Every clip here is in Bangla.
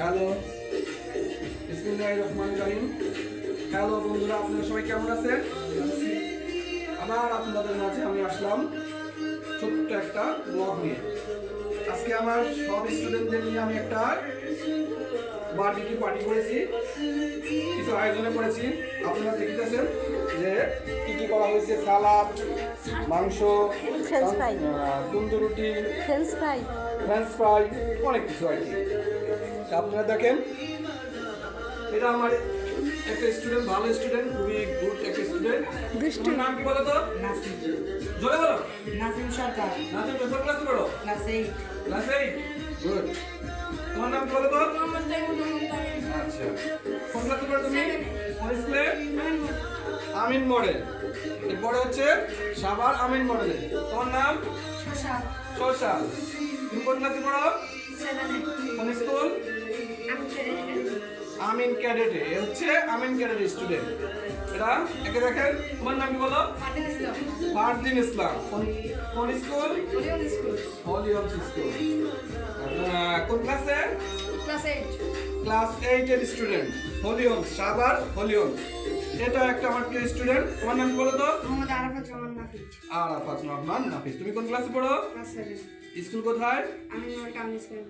হ্যালো রহমানির রহিম। হ্যালো বন্ধুরা, আপনারা সবাই কেমন আছেন? আবার আপনাদের মাঝে আমি আসলাম ছোট্ট একটা ব্লগ নিয়ে। আজকে আমার সব স্টুডেন্টদের নিয়ে আমি একটা বার্থডে পার্টি করেছি। কিছু আয়োজনে করেছি। আপনারা দেখতেছেন যে কি কি করা হয়েছে সালাদ মাংস তন্দুর রুটি ফ্রেঞ্চ ফ্রাই ফ্রেঞ্চ ফ্রাই অনেক কিছু আর কি। তা আপনারা দেখেন এটা আমার একটা স্টুডেন্ট ভালো স্টুডেন্ট খুবই গুড একটা স্টুডেন্ট। নাম কি বলো তো? নাসিম। জোরে বলো। নাসিম সরকার। নাচের পেপার ক্লাসে পড়ো ক্লাস ক্লাস গুড তোমার নাম কি বলো তো? আমিন মডেল। এরপরে হচ্ছে সাবার আমিন মডেল। তোমার নাম? শশা। তুমি কোন ক্লাসে পড়ো? কোন স্কুল আমিন ক্যাডেটে। এ হচ্ছে আমিন ক্যাডেট স্টুডেন্ট এটা একে দেখেন। তোমার নাম কি বলো? ফারদিন ইসলাম। কোন স্কুল। হলিয়ম স্কুল কোন ক্লাসে ক্লাস এইট এর স্টুডেন্ট হলিয়ম সাবার হলিয়ম এটা একটা আমার প্রিয় স্টুডেন্ট তোমার নাম বলো তো? মোহাম্মদ আরাফাত রহমান নাফিজ আরাফাত রহমান তুমি কোন ক্লাসে পড়ো? ক্লাস স্কুল কোথায়? আমি স্কুল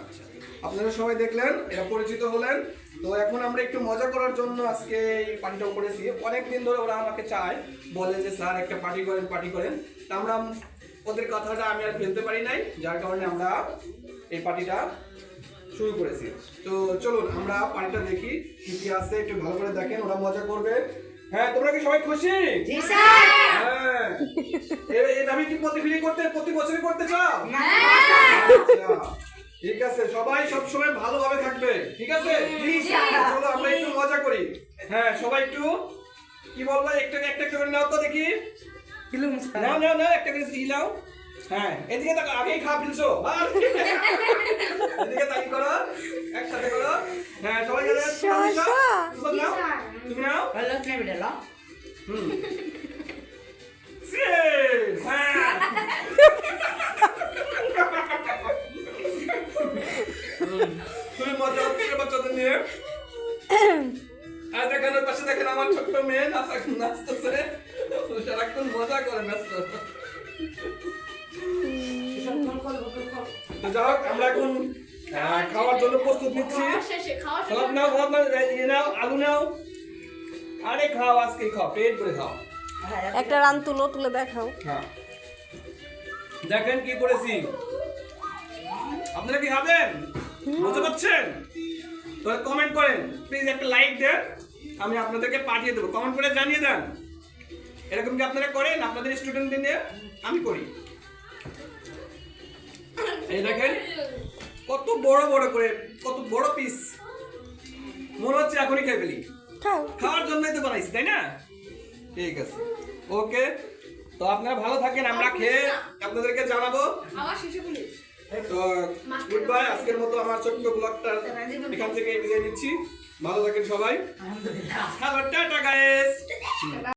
আচ্ছা আপনারা সবাই দেখলেন এরা পরিচিত হলেন। তো এখন আমরা একটু মজা করার জন্য আজকে এই পার্টিটা করেছি। অনেক দিন ধরে ওরা আমাকে চায় বলে যে স্যার একটা পার্টি করেন পার্টি করেন। তা আমরা ওদের কথাটা আমি আর ফেলতে পারি নাই। যার কারণে আমরা এই পার্টিটা শুরু করেছি। তো চলুন আমরা পার্টিটা দেখি কি কি আছে একটু ভালো করে দেখেন ওরা মজা করবে। হ্যাঁ তোমরা কি সবাই খুশি? জি স্যার। হ্যাঁ। এই দাবি কি প্রতি ফিরে করতে প্রতি বছরই করতে চাও? আচ্ছা, ঠিক আছে সবাই সব সময় ভালোভাবে থাকবে ঠিক আছে? চলো আমরা একটু মজা করি। হ্যাঁ সবাই একটু কি বলব একটা একটা করে নাও তো দেখি। নাও নাও নাও একটা করে ই হ্যাঁ এদিকে তাকা আগেই খা ফেলছো। আর এদিকে খুবই মজা হচ্ছে বাচ্চাদের নিয়ে আর দেখেন পাশে দেখেন আমার ছোট্ট মেয়ে মজা করে ব্যস্ত যাই আমরা এখন খাওয়ার জন্য প্রস্তুত নিচ্ছি সালাদ নাও ইয়ে নাও আলু নাও আরে খাও আজকে খাও পেট ভরে খাও। একটা রান তুলো তুলে দেখাও। হ্যাঁ। দেখেন কি করেছি। আপনারা কি খাবেন? মজা পাচ্ছেন তাহলে কমেন্ট করেন। প্লিজ একটা লাইক দেন আমি আপনাদেরকে পাঠিয়ে দেবো। কমেন্ট করে জানিয়ে দেন। এরকম কি আপনারা করেন? আপনাদের স্টুডেন্টদের নিয়ে আমি করি। এই দেখেন কত বড় বড় করে কত বড় পিস মনে হচ্ছে এখনই খেয়ে ফেলি। খাও খাওয়ার জন্যই তো বানাইছি তাই না? ঠিক আছে। ওকে তো আপনারা ভালো থাকেন আমরা খেয়ে আপনাদেরকে জানাব। তো গুড বাই আজকের মতো আমার ছোট্ট ব্লগটা এখান থেকে বিদায় নিচ্ছি। ভালো থাকেন সবাই। আলহামদুলিল্লাহ। Hello tata guys